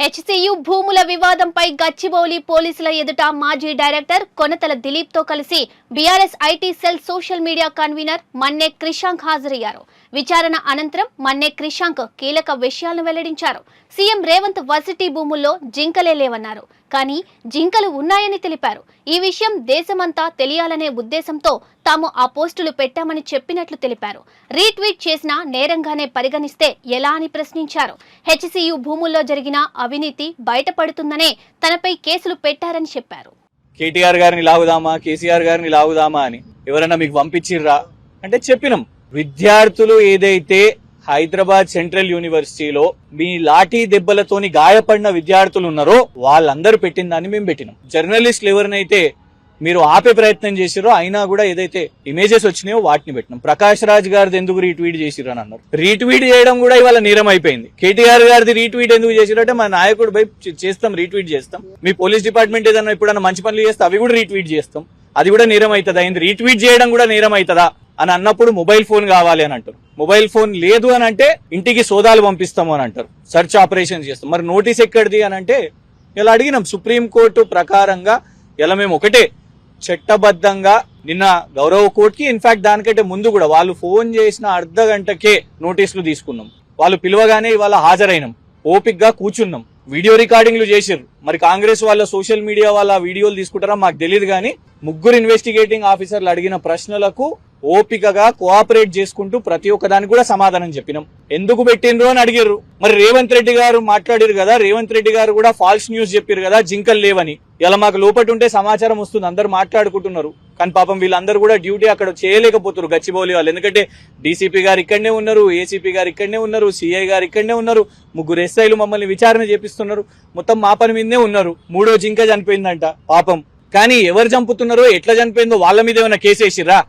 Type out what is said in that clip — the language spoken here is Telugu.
హెచ్సియు భూముల వివాదంపై గచ్చిబౌలి పోలీసుల ఎదుట మాజీ డైరెక్టర్ కొనతల దిలీప్తో కలిసి BRS IT cell social media convener Manne Krishank హాజరయ్యారు. విచారణ అనంతరం మన్నే క్రిషాంక్ కీలక విషయాలను వెల్లడించారు. సీఎం రేవంత్ వర్సిటీ భూముల్లో జింకలే లేవన్నారు. కానీ జింకలు ఉన్నాయని తెలిపారు. ఈ విషయం దేశమంతా తెలియాలనే ఉద్దేశంతో తాము ఆ పోస్టులు పెట్టామని చెప్పినట్లు తెలిపారు. రీట్వీట్ చేసిన నేరంగానే పరిగణిస్తే ఎలా అని ప్రశ్నించారు. హెచ్సియు భూముల్లో జరిగిన అవినీతి బయటపడుతుందనే తనపై కేసులు పెట్టారని చెప్పారు. కేటీఆర్ గారిని లాగుదామా? కేసీఆర్ గారిని లాగుదామా అని ఎవరైనా మీకు పంపించిర్రా? అంటే చెప్పినాం. విద్యార్థులు ఏదైతే హైదరాబాద్ సెంట్రల్ యూనివర్సిటీలో మీ లాఠీ దెబ్బలతోని గాయపడిన విద్యార్థులు ఉన్నారో వాళ్ళందరూ పెట్టిన దాన్ని మేము పెట్టినాం. జర్నలిస్టులు ఎవరినైతే మీరు ఆపే ప్రయత్నం చేసిరో అయినా కూడా ఏదైతే ఇమేజెస్ వచ్చినాయో వాటిని పెట్టినాం. ప్రకాష్ రాజ్ గారిది ఎందుకు రీట్వీట్ చేసిరు అని అన్నారు. రీట్వీట్ చేయడం కూడా ఇవాళ నేరం అయిపోయింది. కేటీఆర్ గారిది రీట్వీట్ ఎందుకు చేసిరంటే మా నాయకుడు పై చేస్తాం రీట్వీట్ చేస్తాం. మీ పోలీస్ డిపార్ట్మెంట్ ఏదైనా ఎప్పుడైనా మంచి పనులు చేస్తే అవి కూడా రీట్వీట్ చేస్తాం. అది కూడా నేరం అవుతుందా. అయింది. రీట్వీట్ చేయడం కూడా నేరం అవుతుందా? అని అన్నప్పుడు మొబైల్ ఫోన్ కావాలి అని అంటారు. మొబైల్ ఫోన్ లేదు అని అంటే ఇంటికి సోదాలు పంపిస్తాము అని అంటారు. సెర్చ్ ఆపరేషన్ చేస్తాం. మరి నోటీస్ ఎక్కడిది అని అంటే ఇలా అడిగినాం. సుప్రీంకోర్టు ప్రకారంగా ఇలా మేము ఒకటే చట్టబద్ధంగా నిన్న గౌరవ కోర్టుకి ఇన్ఫాక్ట్ దానికంటే ముందు కూడా వాళ్ళు ఫోన్ చేసిన అర్ధ గంటకే నోటీసులు తీసుకున్నాం. వాళ్ళు పిలవగానే ఇవాళ హాజరైనాం. ఓపిక్గా కూర్చున్నాం. వీడియో రికార్డింగ్లు చేసిర్రు. మరి కాంగ్రెస్ వాళ్ళ సోషల్ మీడియా వాళ్ళ వీడియోలు తీసుకుంటారా మాకు తెలియదు కానీ ముగ్గురు ఇన్వెస్టిగేటింగ్ ఆఫీసర్లు అడిగిన ప్రశ్నలకు ఓపికగా కోఆపరేట్ చేసుకుంటూ ప్రతి ఒక్క దానికి కూడా సమాధానం చెప్పినాం. ఎందుకు పెట్టిండ్రు అని అడిగారు మరి రేవంత్ రెడ్డి గారు మాట్లాడారు కదా రేవంత్ రెడ్డి గారు కూడా ఫాల్స్ న్యూస్ చెప్పారు కదా జింకలు లేవని. ఇలా మాకు లోపటి ఉంటే సమాచారం వస్తుంది అందరు మాట్లాడుకుంటున్నారు. కానీ పాపం వీళ్ళందరూ కూడా డ్యూటీ అక్కడ చేయలేకపోతున్నారు గచ్చిబౌలి వాళ్ళు. ఎందుకంటే డీసీపీ గారు ఇక్కడనే ఉన్నారు ఏసీపీ గారు ఇక్కడనే ఉన్నారు సిఐ గారు ఇక్కడనే ఉన్నారు ముగ్గురు ఎస్ఐలు మమ్మల్ని విచారణ చేపిస్తున్నారు. మొత్తం మా పని మీదనే ఉన్నారు. మూడో జింక చనిపోయిందంట పాపం. కానీ ఎవరు చంపుతున్నారో ఎట్లా చనిపోయిందో వాళ్ళ మీద ఏమైనా కేసు వేసిర్రా?